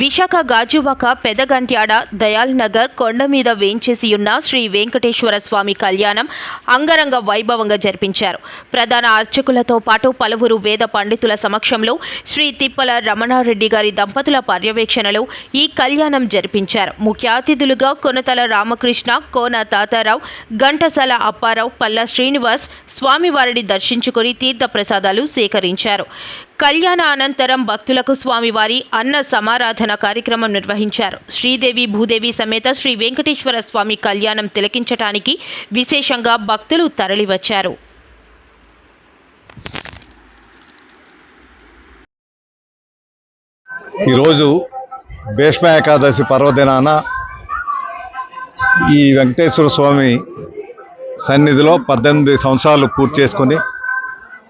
విశాఖ గాజువాక పెదగంట్యాడ దయాల్ నగర్ కొండ మీద వేంచేసి ఉన్న శ్రీ వెంకటేశ్వర స్వామి కళ్యాణం అంగరంగ వైభవంగా జరిపించారు. ప్రధాన అర్చకులతో పాటు పలువురు వేద పండితుల సమక్షంలో శ్రీ తిప్పల రమణారెడ్డి గారి దంపతుల పర్యవేక్షణలో ఈ కళ్యాణం జరిపించారు. ముఖ్య అతిథులుగా కొనతల రామకృష్ణ కోన తాతారావు ఘంటసాల అప్పారావు పల్లా శ్రీనివాస్ స్వామివారిని దర్శించుకుని తీర్థ ప్రసాదాలు సేకరించారు. కళ్యాణ అనంతరం భక్తులకు స్వామివారి అన్న సమారాధన కార్యక్రమం నిర్వహించారు. శ్రీదేవి భూదేవి సమేత శ్రీ వెంకటేశ్వర స్వామి కళ్యాణం తిలకించటానికి విశేషంగా భక్తులు తరలివచ్చారు. ఈరోజు భీష్మ ఏకాదశి పర్వదినాన ఈ వెంకటేశ్వర స్వామి సన్నిధిలో పద్దెనిమిది సంవత్సరాలు పూర్తి చేసుకొని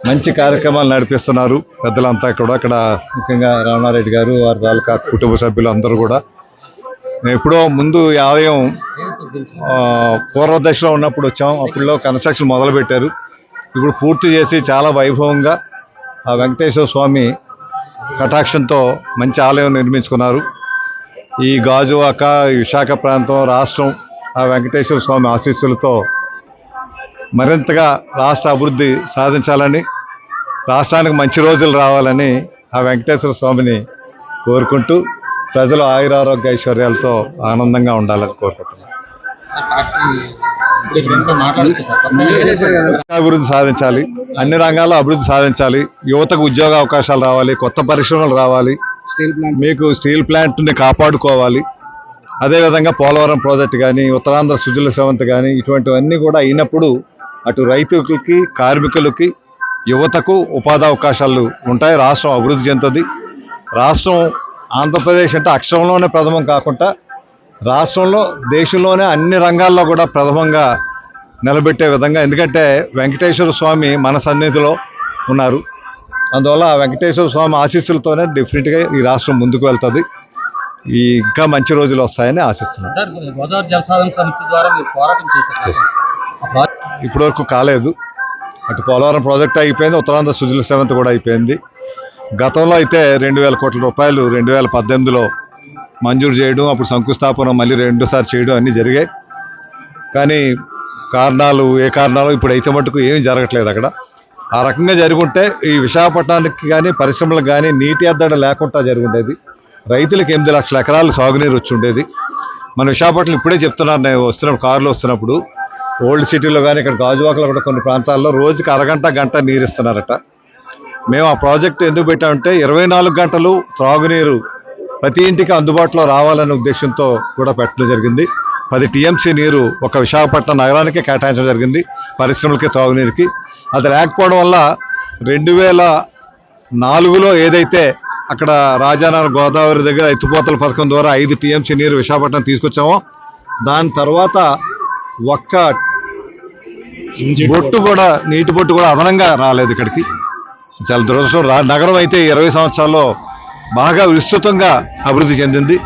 మంచి కార్యక్రమాలు నడిపిస్తున్నారు పెద్దలంతా కూడా. అక్కడ ముఖ్యంగా రామనారెడ్డి గారు వారి తాలూకా కుటుంబ సభ్యులు అందరూ కూడా. మేము ఎప్పుడో ముందు ఈ ఆలయం పూర్వ దశలో ఉన్నప్పుడు వచ్చాం. అప్పుడులో కన్స్ట్రక్షన్ మొదలుపెట్టారు. ఇప్పుడు పూర్తి చేసి చాలా వైభవంగా ఆ వెంకటేశ్వర స్వామి కటాక్షంతో మంచి ఆలయం నిర్మించుకున్నారు. ఈ గాజువాక విశాఖ ప్రాంతం రాష్ట్రం ఆ వెంకటేశ్వర స్వామి ఆశీస్సులతో మరింతగా రాష్ట్ర అభివృద్ధి సాధించాలని రాష్ట్రానికి మంచి రోజులు రావాలని ఆ వెంకటేశ్వర స్వామిని కోరుకుంటూ ప్రజలు ఆయురారోగ్య ఐశ్వర్యాలతో ఆనందంగా ఉండాలని కోరుకుంటున్నాను. అభివృద్ధి సాధించాలి అన్ని రంగాల్లో అభివృద్ధి సాధించాలి యువతకు ఉద్యోగ అవకాశాలు రావాలి కొత్త పరిశ్రమలు రావాలి మీకు స్టీల్ ప్లాంట్ని కాపాడుకోవాలి. అదేవిధంగా పోలవరం ప్రాజెక్ట్ కానీ ఉత్తరాంధ్ర సుజల సెవంత్ కానీ ఇటువంటివన్నీ కూడా అయినప్పుడు అటు రైతులకి కార్మికులకి యువతకు ఉపాధి అవకాశాలు ఉంటాయి. రాష్ట్రం అభివృద్ధి చెందుతుంది. రాష్ట్రం ఆంధ్రప్రదేశ్ అంటే అక్షరంలోనే ప్రథమం కాకుండా రాష్ట్రంలో దేశంలోనే అన్ని రంగాల్లో కూడా ప్రథమంగా నిలబెట్టే విధంగా ఎందుకంటే వెంకటేశ్వర స్వామి మన సన్నిధిలో ఉన్నారు. అందువల్ల ఆ వెంకటేశ్వర స్వామి ఆశీస్సులతోనే డెఫినెట్గా ఈ రాష్ట్రం ముందుకు వెళ్తుంది. ఈ ఇంకా మంచి రోజులు వస్తాయని ఆశిస్తున్నాను. గోదావరి జలసాధన సమితి ద్వారా మీరు పోరాటం చేశారు. ఇప్పటివరకు కాలేదు. అటు పోలవరం ప్రాజెక్ట్ అయిపోయింది ఉత్తరాంధ్ర సుజల సెవెంత్ కూడా అయిపోయింది. గతంలో అయితే రెండు వేల కోట్ల రూపాయలు రెండు వేల పద్దెనిమిదిలో మంజూరు చేయడం అప్పుడు శంకుస్థాపన మళ్ళీ రెండోసారి చేయడం అన్నీ జరిగాయి. కానీ కారణాలు ఏ కారణాలు ఇప్పుడు అయితే మటుకు ఏమీ జరగట్లేదు అక్కడ. ఆ రకంగా జరుగుంటే ఈ విశాఖపట్నానికి కానీ పరిశ్రమలకు కానీ నీటి ఎద్దడి లేకుండా జరుగుండేది. రైతులకు ఎనిమిది లక్షల ఎకరాలు సాగునీరు వచ్చి ఉండేది. మన విశాఖపట్నం ఇప్పుడే చెప్తున్నారు నేను వస్తున్నప్పుడు కారులో వస్తున్నప్పుడు ఓల్డ్ సిటీలో కానీ ఇక్కడ గాజువాకలో కూడా కొన్ని ప్రాంతాల్లో రోజుకి అరగంట గంట నీరు ఇస్తున్నారట మేము ఆ ప్రాజెక్ట్ ఎందుకు పెట్టామంటే ఇరవై నాలుగు గంటలు త్రాగునీరు ప్రతి ఇంటికి అందుబాటులో రావాలనే ఉద్దేశంతో కూడా పెట్టడం జరిగింది. పది టీఎంసీ నీరు ఒక విశాఖపట్నం నగరానికి కేటాయించడం జరిగింది పరిశ్రమలకి త్రాగునీరుకి. అది లేకపోవడం వల్ల రెండు వేల నాలుగులో ఏదైతే అక్కడ రాజానగర్ గోదావరి దగ్గర ఎత్తుపోతల పథకం ద్వారా ఐదు టీఎంసీ నీరు విశాఖపట్నం తీసుకొచ్చామో దాని తర్వాత ఒక్క బొట్టు కూడా నీటి బొట్టు కూడా అదనంగా రాలేదు ఇక్కడికి. చాలా దురదృష్టం. రా- నగరం అయితే ఇరవై సంవత్సరాల్లో బాగా విస్తృతంగా అభివృద్ధి చెందింది.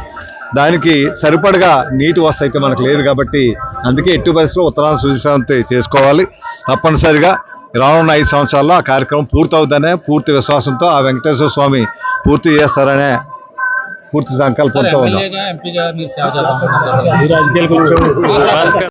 దానికి సరిపడగా నీటి వసతి అయితే మనకు లేదు కాబట్టి అందుకే ఎట్టి పరిస్థితుల్లో ఉత్తరాంధ్ర సుశాంతి చేసుకోవాలి. తప్పనిసరిగా రానున్న ఐదు సంవత్సరాల్లో ఆ కార్యక్రమం పూర్తవుతుందనే పూర్తి విశ్వాసంతో ఆ వెంకటేశ్వర స్వామి పూర్తి చేస్తారనే పూర్తి సంకల్పంతో ఉన్నాం.